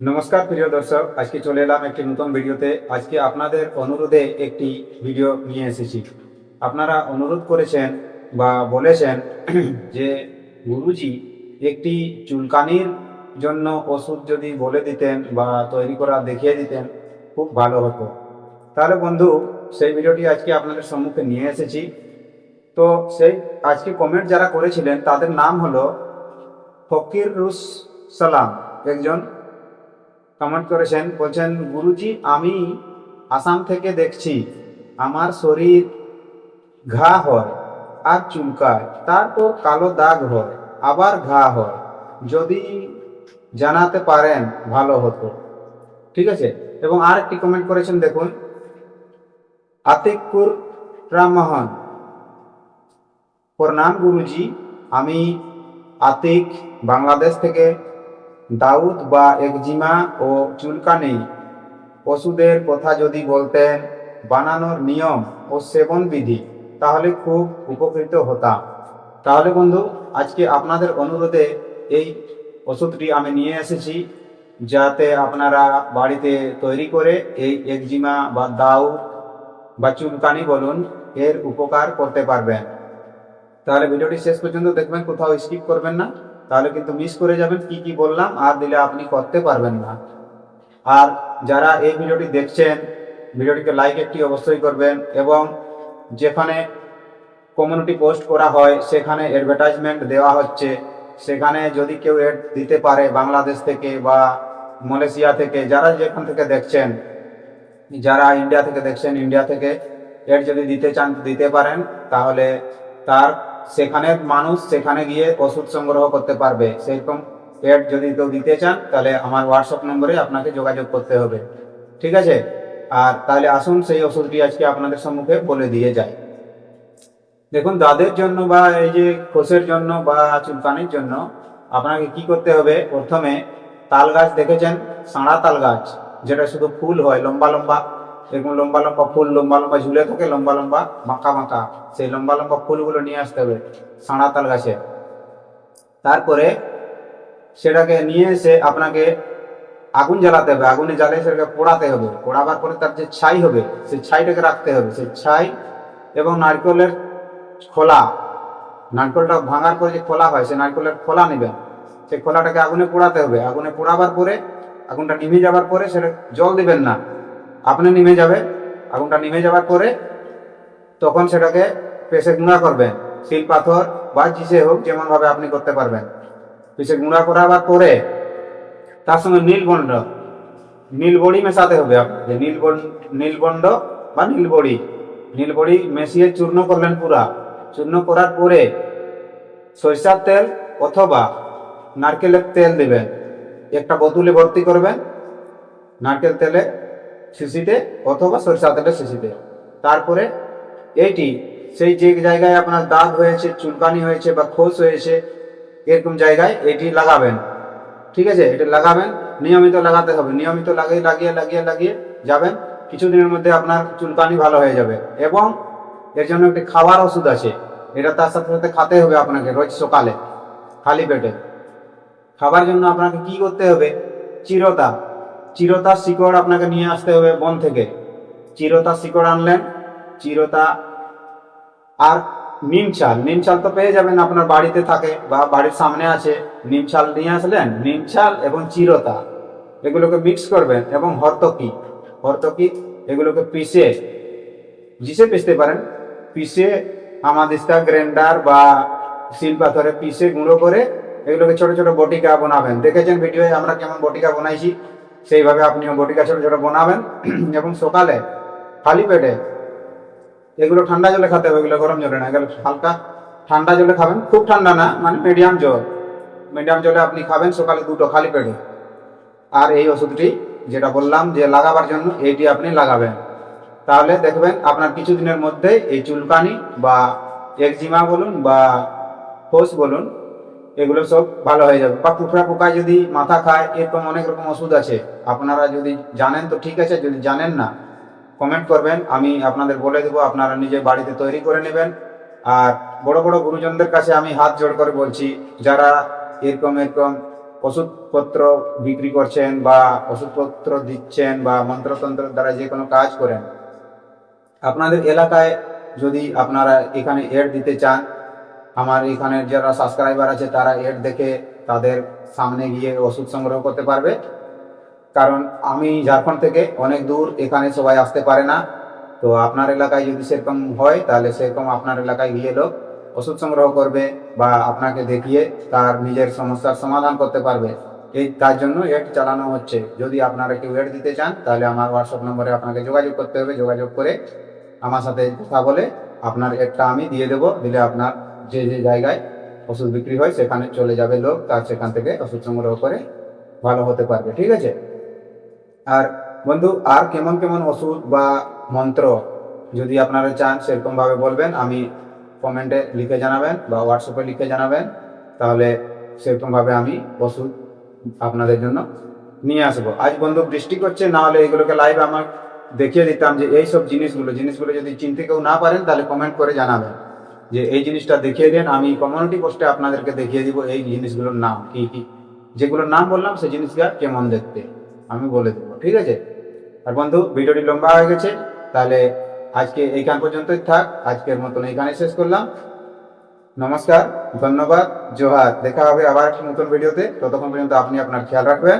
নমস্কার প্রিয় দর্শক, আজকে চলে এলাম একটি নতুন ভিডিওতে। আজকে আপনাদের অনুরোধে একটি ভিডিও নিয়ে এসেছি। আপনারা অনুরোধ করেছেন বা বলেছেন যে গুরুজি একটি চুলকানির জন্য ওষুধ যদি বলে দিতেন বা তৈরি করা দেখিয়ে দিতেন, খুব ভালো হতো। তাহলে বন্ধু, সেই ভিডিওটি আজকে আপনাদের সম্মুখে নিয়ে এসেছি। তো সেই আজকে কমেন্ট যারা করেছিলেন, তাদের নাম হলো ফকির রুস সালাম, একজন কমেন্ট করেছেন, বলছেন, গুরুজি, আমি আসাম থেকে দেখছি, আমার শরীর ঘা হয় আর চুলকায়, তারপর কালো দাগ হয়, আবার ঘা হয়। যদি জানাতে পারেন, ভালো হতো। ঠিক আছে? এবং আর একটি কমেন্ট করেছেন, দেখুন, আতিকুর রামমোহন, প্রণাম গুরুজি, আমি আতিক, বাংলাদেশ থেকে দাউদ বা একজিমা ও চুলকানি। ওষুধের কথা যদি বলতেন, বানানোর নিয়ম ও সেবন বিধি তাহলে খুব উপকৃত হতাম। তাহলে বন্ধু, আজকে আপনাদের অনুরোধে এই ওষুধটি আমি নিয়ে এসেছি, যাতে আপনারা বাড়িতে তৈরি করে এই একজিমা বা দাউদ বা চুলকানি বলুন, এর উপকার করতে পারবেন। তাহলে ভিডিওটি শেষ পর্যন্ত দেখবেন, কোথাও স্কিপ করবেন না। তাহলে কিন্তু মিস করে যাবেন, কি কি বললাম, আর দিলে আপনি করতে পারবেন না। আর যারা এই ভিডিওটি দেখছেন, ভিডিওটিকে লাইক একটি অবশ্যই করবেন এবং যেখানে কমিউনিটি পোস্ট করা হয়, সেখানে অ্যাডভার্টাইজমেন্ট দেওয়া হচ্ছে, সেখানে যদি কেউ এড দিতে পারে বাংলাদেশ থেকে বা মালয়েশিয়া থেকে, যারা যেখান থেকে দেখছেন, যারা ইন্ডিয়া থেকে দেখছেন ইন্ডিয়া থেকে এড যদি দিতে চান, দিতে পারেন, তাহলে তার সেখানে মানুষ সেখানে গিয়ে ওষুধ সংগ্রহ করতে পারবে। সেরকম এড যদি কেউ দিতে চান, তাহলে আমার হোয়াটসঅ্যাপ নম্বরে আপনাকে যোগাযোগ করতে হবে। ঠিক আছে? আর তাহলে আসুন, সেই ওষুধটি আজকে আপনাদের সম্মুখে বলে দিয়ে যায় দেখুন, দাদের জন্য বা এই যে খোসের জন্য বা চুলকানির জন্য আপনাকে কি করতে হবে? প্রথমে তাল গাছ দেখেছেন? সাঁড়া তাল গাছ, যেটা শুধু ফুল হয়, লম্বা লম্বা। এরকম লম্বা লম্বা ফুল, লম্বা লম্বা ঝুলে থাকে, লম্বা লম্বা মাকা মাকা সেই লম্বা লম্বা ফুলগুলো নিয়ে আসতে হবে সাঁড়া তাল গাছে। তারপরে সেটাকে নিয়ে এসে আপনাকে আগুন জ্বালাতে হবে। আগুনে জ্বালিয়ে সেটাকে পোড়াতে হবে। পোড়াবার পরে তার যে ছাই হবে, সেই ছাইটাকে রাখতে হবে। সেই ছাই এবং নারকেলের খোলা, নারকেলটা ভাঙার পরে যে খোলা হয় সেই নারকেলের খোলা নেবেন। সেই খোলাটাকে আগুনে পোড়াতে হবে। আগুনে পোড়াবার পরে, আগুনটা নিভে যাবার পরে সেটা জল দেবেন না। আপনি নিভে যাবে, আগুনটা নিভে যাবার পরে তখন সেটাকে পেশে গুঁড়া করবেন শিল, পাথর বা জিসে হোক যেমনভাবে আপনি করতে পারবেন। পেশে গুঁড়া করাবার পরে তার সঙ্গে নীলবন্ড নীলবড়ি মেশাতে হবে আপনাকে নীলবন্ড নীলবন্ড বা নীলবড়ি নীলবড়ি মেশিয়ে চূর্ণ করলেন পুরা। চূর্ণ করার পরে সরিষার তেল অথবা নারকেলের তেল দেবেন। একটা বোতলে ভর্তি করবেন, নারকেল তেলে শিশিতে অথবা সরিষা তেলের শিশিতে। তারপরে এইটি সেই যে জায়গায় আপনার দাগ হয়েছে, চুলকানি হয়েছে বা খোস হয়েছে, এরকম জায়গায় এটি লাগাবেন। ঠিক আছে? এটা লাগাবেন, নিয়মিত লাগাতে হবে। নিয়মিত লাগিয়ে লাগিয়ে লাগিয়ে লাগিয়ে যাবেন, কিছুদিনের মধ্যে আপনার চুলকানি ভালো হয়ে যাবে। এবং এর জন্য একটি খাওয়ার ওষুধ আছে। এটা তার সাথে সাথে খাতে হবে আপনাকে রোজ সকালে, খালি পেটে। খাবার জন্য আপনাকে কি করতে হবে? চিরতা। চিরতা শিকড় আপনাকে নিয়ে আসতে হবে বন থেকে। চিরতা শিকড় আনলেন, চিরতা আর নিম চাল। নিম চাল তো পেয়ে যাবেন, আপনার বাড়িতে থাকে বা বাড়ির সামনে আছে। নিম চাল নিয়ে আসলেন, নিম চাল এবং চিরতা, এগুলোকে মিক্স করবেন এবং হরতকি হরতকি এগুলোকে পিষে জিসে পিষতে পারেন, পিষে আমাদিস্তা গ্রাইন্ডার বা শিল পাথরে পিষে গুঁড়ো করে এগুলোকে ছোট ছোট বটিকা বানাবেন। দেখেছেন ভিডিওয়ে আমরা কেমন বটিকা বানাইছি? সেইভাবে আপনিও বটিকা ছোট ছোট বানাবেন, এবং সকালে খালি পেটে এগুলো ঠান্ডা জলে খেতে হবে, এগুলো গরম জলে না, এগুলো হালকা ঠান্ডা জলে খাবেন। খুব ঠান্ডা না মানে মিডিয়াম জল। মিডিয়াম জলে আপনি খাবেন সকালে দুটো খালি পেটে। আর এই ওষুধটি যেটা বললাম যে লাগাবার জন্য এইটি আপনি লাগাবেন। তাহলে দেখবেন আপনার কিছুদিনের মধ্যে এই চুলকানি বা একজিমা বলুন বা ফোস বলুন এগুলো সব ভালো হয়ে যাবে। বা কুকড়া পোকা যদি মাথা খায় এরকম অনেক রকম ওষুধ আছে। আপনারা যদি জানেন তো ঠিক আছে, যদি জানেন না কমেন্ট করবেন। আমি আপনাদের বলে দেবো, আপনারা নিজে বাড়িতে তৈরি করে নেবেন। আর বড় বড় গুরুজনদের কাছে আমি হাত জোড় করে বলছি, যারা এরকম এরকম ওষুধপত্র বিক্রি করছেন বা ওষুধপত্র দিচ্ছেন বা মন্ত্রতন্ত্রের দ্বারা যে কোনো কাজ করেন, আপনাদের এলাকায় যদি আপনারা এখানে এড দিতে চান আমার এখানে যারা সাবস্ক্রাইবার আছে, তারা এড দেখে তাদের সামনে গিয়ে ওষুধ সংগ্রহ করতে পারবে। কারণ আমি ঝাড়খণ্ড থেকে অনেক দূর এখানে সবাই আসতে পারে না। তো আপনার এলাকায় যদি সেরকম হয়, তাহলে সেরকম আপনার এলাকায় গিয়ে লোক ওষুধ সংগ্রহ করবে বা আপনাকে দেখিয়ে তার নিজের সমস্যার সমাধান করতে পারবে। এই তার জন্য এড চালানো হচ্ছে। যদি আপনারা কেউ এড দিতে চান, তাহলে আমার হোয়াটসঅ্যাপ নম্বরে আপনাকে যোগাযোগ করতে হবে। যোগাযোগ করে আমার সাথে কথা বলে আপনার এডটা আমি দিয়ে দেবো। দিলে আপনার যে যে জায়গায় ওষুধ বিক্রি হয়, সেখানে চলে যাবে লোক, তার সেখান থেকে ওষুধ সংগ্রহ করে ভালো হতে পারবে, ঠিক আছে? আর বন্ধু, আর কেমন কেমন ওষুধ বা মন্ত্র যদি আপনারা চান, সেরকমভাবে বলবেন, আমি কমেন্টে লিখে জানাবেন বা হোয়াটসঅ্যাপে লিখে জানাবেন, তাহলে সেরকমভাবে আমি ওষুধ আপনাদের জন্য নিয়ে আসব। আজ বন্ধু বৃষ্টি করছে, না হলে এগুলোকে লাইভ আমার দেখিয়ে দিতাম যে এইসব জিনিসগুলো জিনিসগুলো যদি চিনতে কেউ না পারেন, তাহলে কমেন্ট করে জানাবেন। যে এই জিনিসটা দেখিয়ে দেন, আমি কমিউনিটি পোস্টে আপনাদেরকে দেখিয়ে দিব এই জিনিসগুলোর নাম, কি কি। যেগুলোর নাম বললাম, সেই জিনিসটা কেমন দেখতে, আমি বলে দেবো, ঠিক আছে? আর বন্ধু, ভিডিওটি লম্বা হয়ে গেছে, তাহলে আজকে এইখান পর্যন্তই থাক, আজকের মতন এইখানে শেষ করলাম। নমস্কার, ধন্যবাদ, জোহার, দেখা হবে আবার একটি নতুন ভিডিওতে, ততক্ষণ পর্যন্ত আপনি আপনার খেয়াল রাখবেন।